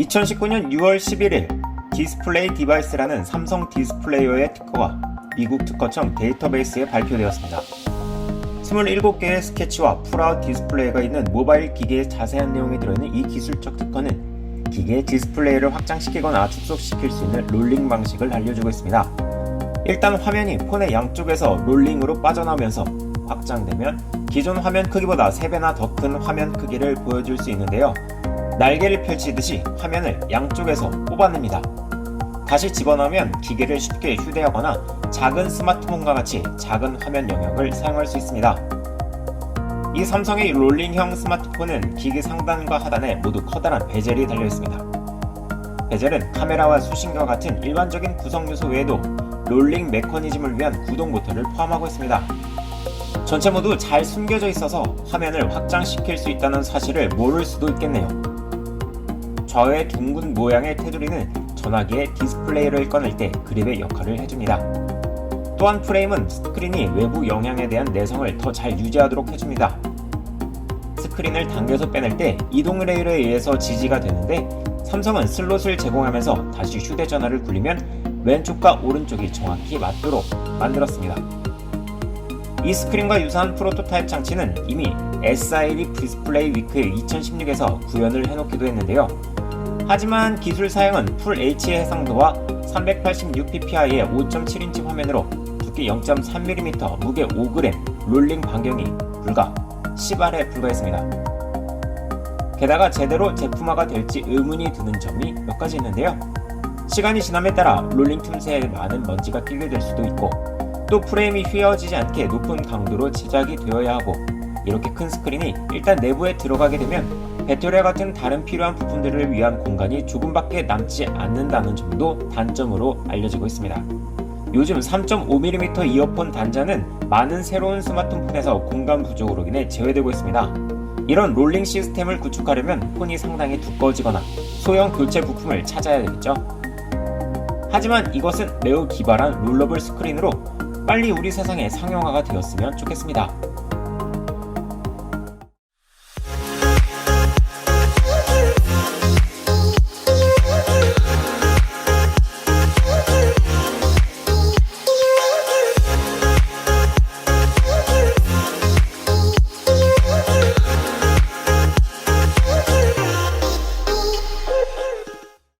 2019년 6월 11일 디스플레이 디바이스라는 삼성 디스플레이어의 특허가 미국 특허청 데이터베이스에 발표되었습니다. 27개의 스케치와 풀아웃 디스플레이가 있는 모바일 기계의 자세한 내용이 들어있는 이 기술적 특허는 기계의 디스플레이를 확장시키거나 축소시킬 수 있는 롤링 방식을 알려주고 있습니다. 일단 화면이 폰의 양쪽에서 롤링으로 빠져나오면서 확장되면 기존 화면 크기보다 3배나 더 큰 화면 크기를 보여줄 수 있는데요. 날개를 펼치듯이 화면을 양쪽에서 뽑아냅니다. 다시 집어넣으면 기계를 쉽게 휴대하거나 작은 스마트폰과 같이 작은 화면 영역을 사용할 수 있습니다. 이 삼성의 롤링형 스마트폰은 기계 상단과 하단에 모두 커다란 베젤이 달려 있습니다. 베젤은 카메라와 수신과 같은 일반적인 구성 요소 외에도 롤링 메커니즘을 위한 구동 모터를 포함하고 있습니다. 전체 모두 잘 숨겨져 있어서 화면을 확장시킬 수 있다는 사실을 모를 수도 있겠네요. 좌우의 둥근 모양의 테두리는 전화기의 디스플레이를 꺼낼 때 그립의 역할을 해줍니다. 또한 프레임은 스크린이 외부 영향에 대한 내성을 더 잘 유지하도록 해줍니다. 스크린을 당겨서 빼낼 때 이동 레일에 의해서 지지가 되는데 삼성은 슬롯을 제공하면서 다시 휴대전화를 굴리면 왼쪽과 오른쪽이 정확히 맞도록 만들었습니다. 이 스크린과 유사한 프로토타입 장치는 이미 SID 디스플레이 위크 2016에서 구현을 해놓기도 했는데요. 하지만 기술 사양은 풀 H의 해상도와 386ppi의 5.7인치 화면으로 두께 0.3mm, 무게 5g, 롤링 반경이 불과 10알에 불과했습니다. 게다가 제대로 제품화가 될지 의문이 드는 점이 몇 가지 있는데요. 시간이 지남에 따라 롤링 틈새에 많은 먼지가 끼게 될 수도 있고 또 프레임이 휘어지지 않게 높은 강도로 제작이 되어야 하고 이렇게 큰 스크린이 일단 내부에 들어가게 되면 배터리와 같은 다른 필요한 부품들을 위한 공간이 조금밖에 남지 않는다는 점도 단점으로 알려지고 있습니다. 요즘 3.5mm 이어폰 단자는 많은 새로운 스마트폰에서 공간 부족으로 인해 제외되고 있습니다. 이런 롤링 시스템을 구축하려면 폰이 상당히 두꺼워지거나 소형 교체 부품을 찾아야 되겠죠. 하지만 이것은 매우 기발한 롤러블 스크린으로 빨리 우리 세상에 상용화가 되었으면 좋겠습니다.